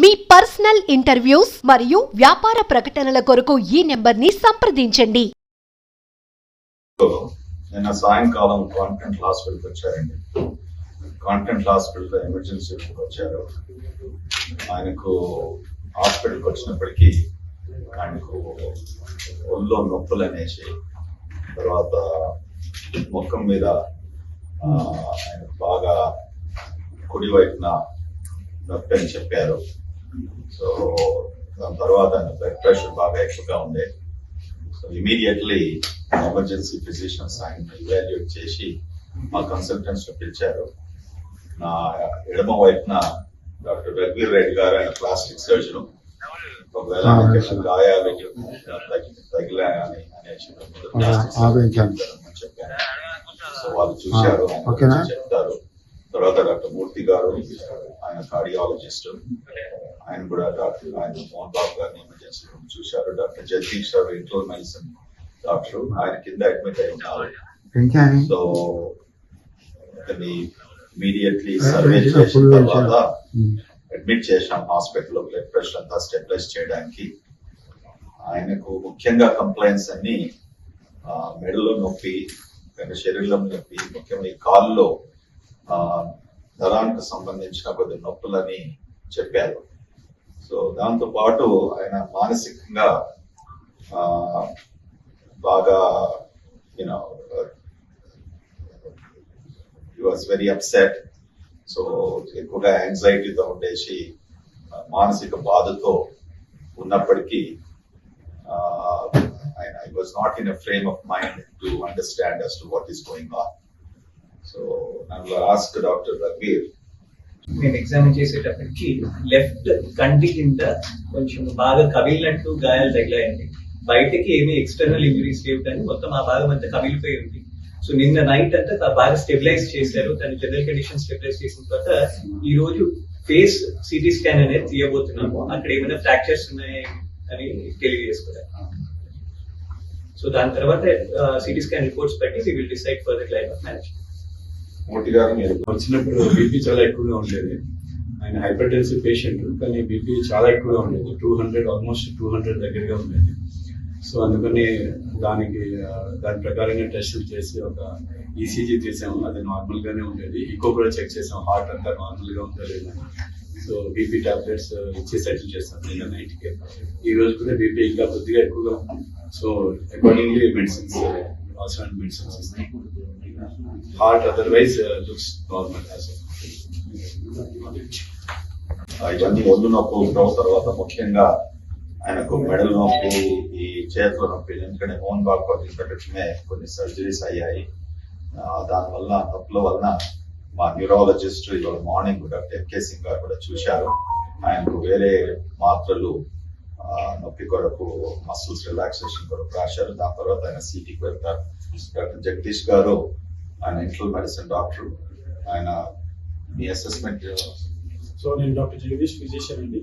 మీ personal interviews మరియు వ్యాపార ప్రకటనల కొరకు ఈ నెంబర్ని సంప్రదించండి. నిన్న సాయంకాలం కాంటెంట్ హాస్పిటల్కి వచ్చారండి. కాంటెంట్ హాస్పిటల్ ఎమర్జెన్సీ వచ్చారు. ఆయనకు హాస్పిటల్కి వచ్చినప్పటికీ ఆయనకు ఒళ్ళో నొప్పులు అనేసి తర్వాత ముఖం మీద ఆయన బాగా కుడి వైపున నొప్పి అని చెప్పారు. సో దాని తర్వాత బ్లడ్ ప్రెషర్ బాగా ఎక్కువగా ఉండే సో ఇమీడియట్లీ ఎమర్జెన్సీ ఫిజిషియన్స్ ఆయన ఇవాల్యుయేట్ చేసి మా కన్సల్టెంట్స్ పిలిచారు. నా ఎడమ వైపున డాక్టర్ రఘువీర్ రెడ్డి గారు ఆయన ప్లాస్టిక్ సర్జన్ ఒకవేళ. గాయాలు తగి- తగిలా అని అనేసి చెప్పాను సో వాళ్ళు చూశారు చెప్తారు తర్వాత డాక్టర్ మూర్తి గారు ఆయన కార్డియాలజిస్ట్ ఆయన కూడా డాక్టర్ ఆయన మోహన్ బాబు గారిని ఎమర్జెన్సీ రూమ్ చూశారు. డాక్టర్ జగదీష్ గారు ఇంటర్నల్ మెడిసిన్ డాక్టర్. ఆయన కింద అడ్మిట్ అయి ఉన్నారు. ఇంకా సో అతన్ని ఇమీడియట్లీ సర్వే చేసిన తర్వాత. అడ్మిట్ చేశాం హాస్పిటల్లో బ్లడ్ ప్రెషర్ అంతా స్టెబిలైజ్ చేయడానికి. ఆయనకు ముఖ్యంగా కంప్లైంట్స్ అన్ని మెడలో నొప్పి శరీరం నొప్పి ముఖ్యంగా ఈ కాల్లో ధనానికి సంబంధించిన కొద్ది నొప్పులని చెప్పారు. సో దాంతో పాటు ఆయన మానసికంగా ఆ, బాగా you know was very upset so ఎక్కువగా యాంగ్జైటీతో ఉండేసి మానసిక బాధతో ఉన్నప్పటికీ ఆయన I was not in a frame of mind to understand as to what is going on so నన్ను ఆస్క్ డాక్టర్ రఘువీర్ నేను ఎగ్జామిన్ చేసేటప్పటికి లెఫ్ట్ కంటి కింద కొంచెం బాగా కవిలినట్టు గాయాలు తగిలాయండి. బయటకి ఏమీ ఎక్స్టర్నల్ ఇంజరీస్ లేవు కానీ మొత్తం ఆ భాగం అంతా కవిలిపోయి ఉంది. సో నిన్న నైట్ అంతా బాగా స్టెబిలైజ్ చేశారు. దాని జనరల్ కండిషన్ స్టెబిలైజ్ చేసిన తర్వాత ఈ రోజు ఫేస్ సిటీ స్కాన్ అనేది తీయబోతున్నాము అక్కడ ఏమైనా ఫ్రాక్చర్స్ ఉన్నాయి అని తెలియజేసుకున్నారు సో దాని తర్వాత సిటీ స్కాన్ రిపోర్ట్స్ బట్టి we will decide for the claim of management Murthy గారు మీరు. వచ్చినప్పుడు బీపీ చాలా ఎక్కువగా ఉండేది. ఆయన హైపర్ టెన్సివ్ పేషెంట్ కానీ బీపీ చాలా ఎక్కువగా ఉండేది. Two hundred almost two hundred దగ్గరగా ఉండేది. సో అందుకని దానికి దాని ప్రకారంగా టెస్టులు చేసి ఒక ఈసీజీ తీసాము. అది నార్మల్ గానే ఉండేది. ఈకో కూడా చెక్ చేసాం. హార్ట్ అంతా నార్మల్గా ఉందా లేదా? సో బీపీ టాబ్లెట్స్ ఇచ్చి సెటిల్ చేస్తాం నిన్న నైట్కి ఈ రోజు కూడా బీపీ ఇంకా కొద్దిగా ఎక్కువగా ఉంది. సో అకార్డింగ్లీ మెడిసిన్స్ అవసరమైన మెడిసిన్స్ ఇస్తాం హార్ట్ అదర్వైజ్ లుక్స్ నార్మల్ ఇవన్నీ ఒళ్ళు నొప్పి ఉండడం తర్వాత ముఖ్యంగా ఆయనకు మెడల నొప్పి ఈ చేతుల నొప్పి ఎందుకంటే మోహన్ బాబు వదిలిపెట్టడమే కొన్ని సర్జరీస్ అయ్యాయి. దానివల్ల నొప్పుల వలన మా న్యూరాలజిస్ట్ ఇవాళ మార్నింగ్ డాక్టర్ ఎంకే సింగ్ గారు కూడా చూశారు. ఆయనకు వేరే మాత్రలు నొప్పి కొరకు మసిల్స్ రిలాక్సేషన్ కొరకు రాశారు. దాని తర్వాత ఆయన సిటీకి వెళ్తారు. డాక్టర్ జగదీష్ గారు ఆయన ఇంటర్నల్ మెడిసిన్ డాక్టర్ ఆయన మీ అసెస్మెంట్ సో నేను డాక్టర్ జగదీష్ ఫిజిషియన్ అండి.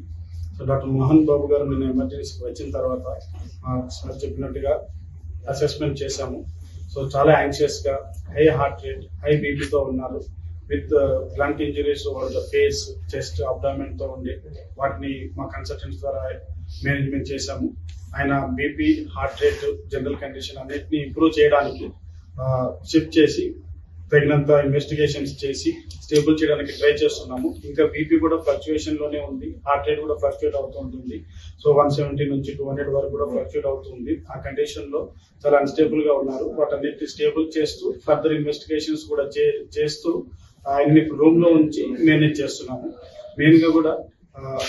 సో డాక్టర్ మోహన్ బాబు గారు నేను ఎమర్జెన్సీకి వచ్చిన తర్వాత సార్ చెప్పినట్టుగా అసెస్మెంట్ చేశాము. సో చాలా యాంగ్షియస్గా హై హార్ట్ రేట్ హై బీపీతో ఉన్నారు. విత్ బ్లంట్ ఇంజరీస్ వాళ్ళ ద ఫేస్ చెస్ట్ అబ్డామెన్తో ఉండి వాటిని మా కన్సల్టెంట్స్ ద్వారా మేనేజ్మెంట్ చేశాము. ఆయన BP heart rate general condition అన్నిటిని ఇంప్రూవ్ చేయడానికి షిఫ్ట్ చేసి తగినంత ఇన్వెస్టిగేషన్స్ చేసి స్టేబుల్ చేయడానికి ట్రై చేస్తున్నాము. ఇంకా బీపీ కూడా ఫ్లక్చుయేషన్లోనే ఉంది. హార్ట్ రేట్ కూడా ఫ్లక్చుయేట్ అవుతూ ఉంటుంది. సో వన్ సెవెంటీ నుంచి టూ హండ్రెడ్ వరకు కూడా ఫ్లక్చుయేట్ అవుతుంది ఆ కండిషన్లో చాలా అన్స్టేబుల్గా ఉన్నారు. వాటన్నిటిని స్టేబుల్ చేస్తూ ఫర్దర్ ఇన్వెస్టిగేషన్స్ కూడా చే- చేస్తూ ఆయన్ని ఇప్పుడు రూమ్లో ఉంచి మేనేజ్ చేస్తున్నాము. మెయిన్గా కూడా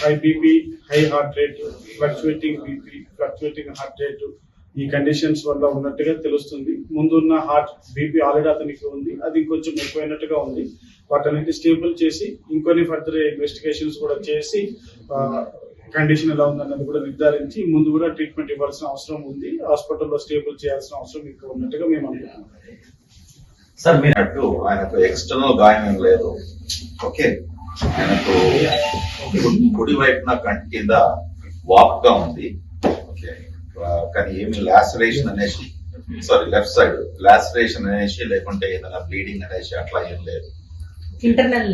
high BP high heart rate fluctuating BP fluctuating heart rate ఈ కండిషన్స్ వల్ల ఉన్నట్టుగా తెలుస్తుంది. ముందున్న హార్ట్ బీపీ ఆల్రెడీ అతనికి ఉంది. అది కొంచెం ఎక్కువైనట్టుగా ఉంది. వాటన్నిటి స్టేబుల్ చేసి ఇంకొన్ని ఫర్దర్ ఇన్వెస్టిగేషన్స్ కూడా చేసి కండిషన్ ఎలా ఉందన్నది కూడా నిర్ధారించి ముందు కూడా ట్రీట్మెంట్ ఇవ్వాల్సిన అవసరం ఉంది. హాస్పిటల్లో స్టేబుల్ చేయాల్సిన అవసరం ఇంకా ఉన్నట్టుగా మేము అనుకుంటున్నాం. సార్ మీరు అట్టు ఆయనకు ఎక్స్టర్నల్ గాయం లేదు. ఓకే? ఆయనకు కుడి- వైపున కంటి కింద వాక్గా ఉంది కానీ ఏమి లాసరేషన్ అనేసి సారీ లెఫ్ట్ సైడ్ లాసరేషన్ అనేసి లేకుంటే ఏదైనా బ్లీడింగ్ అనేసి అట్లా ఏం లేదు. ఇంటర్నల్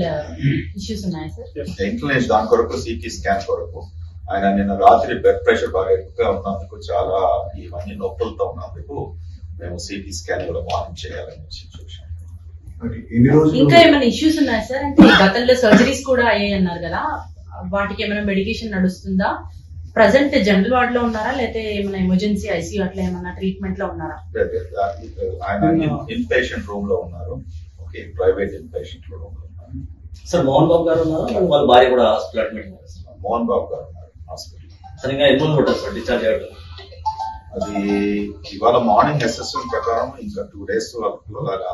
ఇష్యూస్ ఉన్నాయా సార్? ఇంక్లినేషన్ దాని కొరకు సిటీ స్కాన్ కొరకు. ఆయన నిన్న రాత్రి బ్లడ్ ప్రెషర్ బాగా ఎక్కువగా ఉన్నందుకు చాలా ఇవన్నీ నొప్పులతో ఉన్నందుకు మేము సిటీ స్కాన్ కూడా మార్నింగ్ చేయాలని చూసాం ఇంకా ఏమైనా ఇష్యూస్ ఉన్నాయా సార్ అంటే గతంలో సర్జరీస్ కూడా అయ్యాయి అన్నారు కదా. వాటికి ఏమైనా మెడికేషన్ నడుస్తుందా? ప్రజెంట్ జనరల్ వార్డ్లో ఉన్నారా? లేకపోతే ఏమైనా ఎమర్జెన్సీ ఐసీయూ అట్లా ఏమైనా ట్రీట్మెంట్లో ఉన్నారా? ఇన్ పేషెంట్ రూమ్లో ఉన్నారు. ఓకే ప్రైవేట్ ఇన్ పేషెంట్ రూమ్లో ఉన్నారు. సార్ మోహన్ బాబు గారు ఉన్నారా? వాళ్ళ భార్య కూడా హాస్పిటల్ అడ్మిట్ ఉన్నారు సార్. మోహన్ బాబు గారు ఉన్నారు. హాస్పిటల్ సార్ ఇంకా ఎన్ని పట్టారు సార్ డిశ్చార్జ్ అయ్యారు అది ఇవాళ మార్నింగ్ అసెస్మెంట్ ప్రకారం ఇంకా టూ డేస్ అలాగా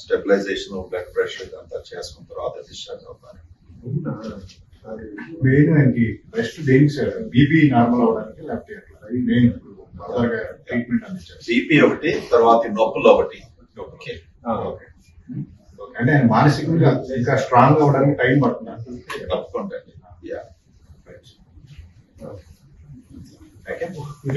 స్టెబిలైజేషన్ బ్లడ్ ప్రెషర్ ఇదంతా చేసుకున్న తర్వాత డిశ్చార్జ్ అవుతారు మెయిన్ ఆయనకి బెస్ట్ దేనికి సార్ బీపీ నార్మల్ అవడానికి లేకపోతే అది మెయిన్ ఫర్దర్గా ట్రీట్మెంట్ అందించారు. బీపీ ఒకటి తర్వాత నొప్పులు ఒకటి. ఓకే. ఓకే. అంటే ఆయన మానసికంగా ఇంకా స్ట్రాంగ్ అవడానికి టైం పడుతుంది? తప్పకుండా యా ఓకే.